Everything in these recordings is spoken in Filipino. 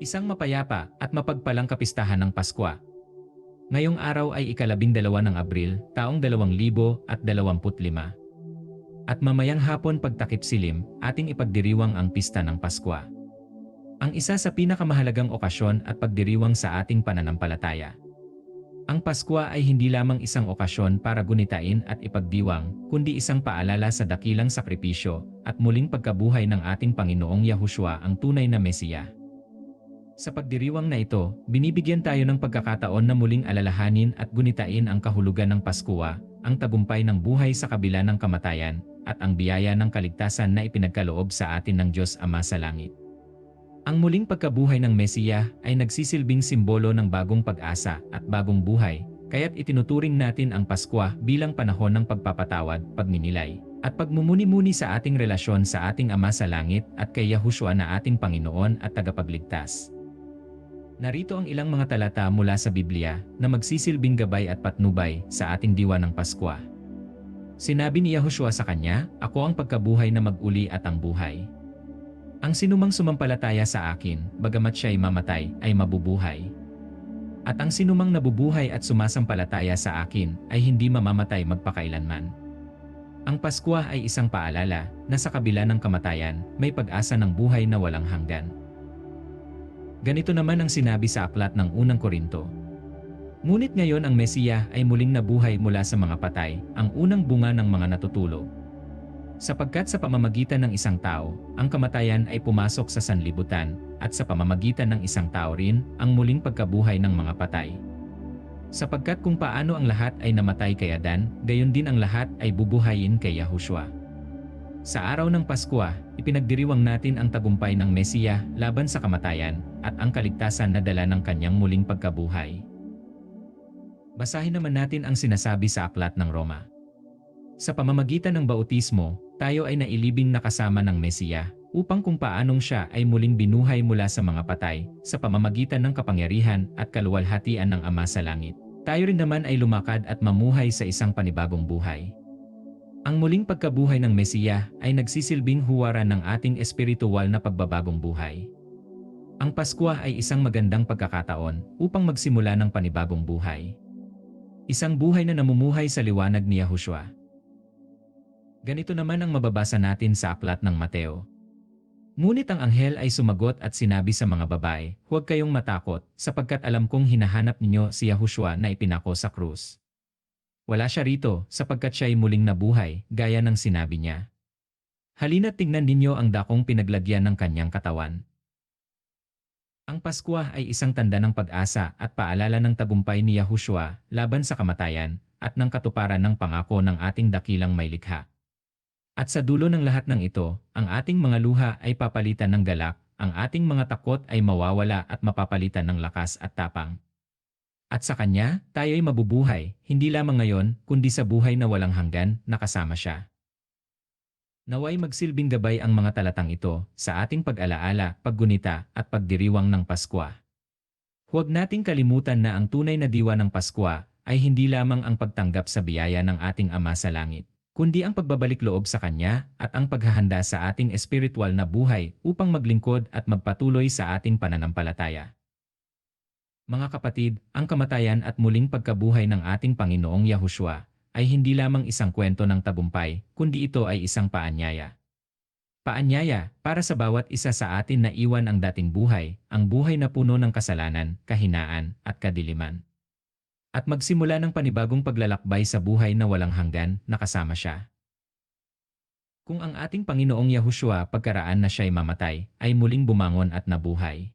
Isang mapayapa at mapagpalang kapistahan ng Paskwa. Ngayong araw ay ikalabing dalawa ng Abril, taong 2025. At mamayang hapon pagtakip silim, ating ipagdiriwang ang pista ng Paskwa. Ang isa sa pinakamahalagang okasyon at pagdiriwang sa ating pananampalataya. Ang Paskwa ay hindi lamang isang okasyon para gunitain at ipagdiwang, kundi isang paalala sa dakilang sakripisyo at muling pagkabuhay ng ating Panginoong Yahushua ang tunay na Mesiya. Sa pagdiriwang na ito, binibigyan tayo ng pagkakataon na muling alalahanin at gunitain ang kahulugan ng Paskwa, ang tagumpay ng buhay sa kabila ng kamatayan, at ang biyaya ng kaligtasan na ipinagkaloob sa atin ng Diyos Ama sa langit. Ang muling pagkabuhay ng Mesiya ay nagsisilbing simbolo ng bagong pag-asa at bagong buhay, kaya't itinuturing natin ang Paskwa bilang panahon ng pagpapatawad, pagninilay, at pagmumuni-muni sa ating relasyon sa ating Ama sa Langit at kay Yahushua na ating Panginoon at tagapagligtas. Narito ang ilang mga talata mula sa Biblia na magsisilbing gabay at patnubay sa ating diwa ng Paskwa. Sinabi ni Yahushua sa kanya, Ako ang pagkabuhay na mag-uli at ang buhay. Ang sinumang sumampalataya sa akin, bagamat siya'y mamatay, ay mabubuhay. At ang sinumang nabubuhay at sumasampalataya sa akin, ay hindi mamamatay magpakailanman. Ang Paskwa ay isang paalala na sa kabila ng kamatayan, may pag-asa ng buhay na walang hanggan. Ganito naman ang sinabi sa aklat ng unang Korinto. Ngunit ngayon ang Mesiya ay muling nabuhay mula sa mga patay, ang unang bunga ng mga natutulog. Sapagkat sa pamamagitan ng isang tao, ang kamatayan ay pumasok sa sanlibutan, at sa pamamagitan ng isang tao rin, ang muling pagkabuhay ng mga patay. Sapagkat kung paano ang lahat ay namatay kay Adan, gayon din ang lahat ay bubuhayin kay Yahushua. Sa araw ng Paskwa, ipinagdiriwang natin ang tagumpay ng Mesiya laban sa kamatayan at ang kaligtasan na dala ng kanyang muling pagkabuhay. Basahin naman natin ang sinasabi sa aklat ng Roma. Sa pamamagitan ng bautismo, tayo ay nailibing na kasama ng Mesiya upang kung paanong siya ay muling binuhay mula sa mga patay sa pamamagitan ng kapangyarihan at kaluwalhatian ng Ama sa Langit. Tayo rin naman ay lumakad at mamuhay sa isang panibagong buhay. Ang muling pagkabuhay ng Mesiya ay nagsisilbing huwaran ng ating espiritual na pagbabagong buhay. Ang Paskwa ay isang magandang pagkakataon upang magsimula ng panibagong buhay. Isang buhay na namumuhay sa liwanag ni Yahushua. Ganito naman ang mababasa natin sa aklat ng Mateo. Ngunit ang anghel ay sumagot at sinabi sa mga babae, Huwag kayong matakot, sapagkat alam kong hinahanap ninyo si Yahushua na ipinako sa krus. Wala siya rito, sapagkat siya ay muling nabuhay, gaya ng sinabi niya. Halina't tingnan ninyo ang dakong pinaglagyan ng kanyang katawan. Ang Paskwa ay isang tanda ng pag-asa at paalala ng tagumpay ni Yahushua laban sa kamatayan at ng katuparan ng pangako ng ating dakilang may likha. At sa dulo ng lahat ng ito, ang ating mga luha ay papalitan ng galak, ang ating mga takot ay mawawala at mapapalitan ng lakas at tapang. At sa Kanya, tayo ay mabubuhay, hindi lamang ngayon, kundi sa buhay na walang hanggan, nakasama siya. Naway magsilbing gabay ang mga talatang ito sa ating pag-alaala, paggunita at pagdiriwang ng Paskwa. Huwag nating kalimutan na ang tunay na diwa ng Paskwa ay hindi lamang ang pagtanggap sa biyaya ng ating Ama sa Langit, kundi ang pagbabalik loob sa Kanya at ang paghahanda sa ating espiritual na buhay upang maglingkod at magpatuloy sa ating pananampalataya. Mga kapatid, ang kamatayan at muling pagkabuhay ng ating Panginoong Yahushua ay hindi lamang isang kwento ng tagumpay, kundi ito ay isang paanyaya. Paanyaya para sa bawat isa sa atin na iwan ang dating buhay, ang buhay na puno ng kasalanan, kahinaan, at kadiliman. At magsimula ng panibagong paglalakbay sa buhay na walang hanggan na kasama siya. Kung ang ating Panginoong Yahushua pagkaraan na siya'y mamatay, ay muling bumangon at nabuhay.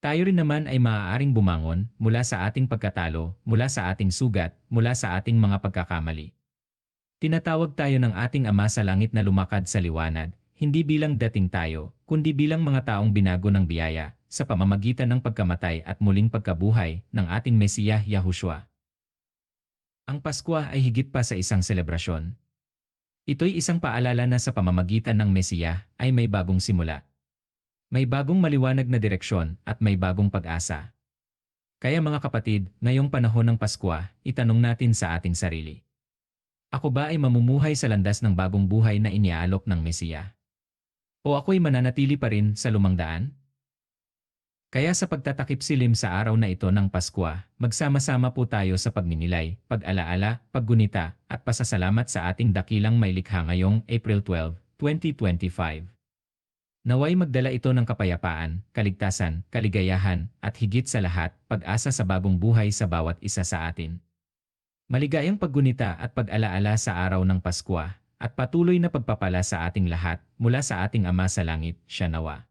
Tayo rin naman ay maaaring bumangon mula sa ating pagkatalo, mula sa ating sugat, mula sa ating mga pagkakamali. Tinatawag tayo ng ating Ama sa Langit na lumakad sa liwanag, hindi bilang dating tayo, kundi bilang mga taong binago ng biyaya, sa pamamagitan ng pagkamatay at muling pagkabuhay ng ating Mesiyah Yahushua. Ang Paskwa ay higit pa sa isang selebrasyon. Ito'y isang paalala na sa pamamagitan ng Mesiyah ay may bagong simula. May bagong maliwanag na direksyon at may bagong pag-asa. Kaya mga kapatid, ngayong panahon ng Paskwa, itanong natin sa ating sarili. Ako ba ay mamumuhay sa landas ng bagong buhay na iniaalok ng Mesiya? O ako'y mananatili pa rin sa lumang daan? Kaya sa pagtatakip silim sa araw na ito ng Pasko, magsama-sama po tayo sa pagninilay, pag-alaala, paggunita, at pasasalamat sa ating dakilang may likha ngayong April 12, 2025. Naway magdala ito ng kapayapaan, kaligtasan, kaligayahan, at higit sa lahat, pag-asa sa bagong buhay sa bawat isa sa atin. Maligayang paggunita at pag-alaala sa araw ng Pasko at patuloy na pagpapala sa ating lahat mula sa ating Ama sa Langit, siya nawa.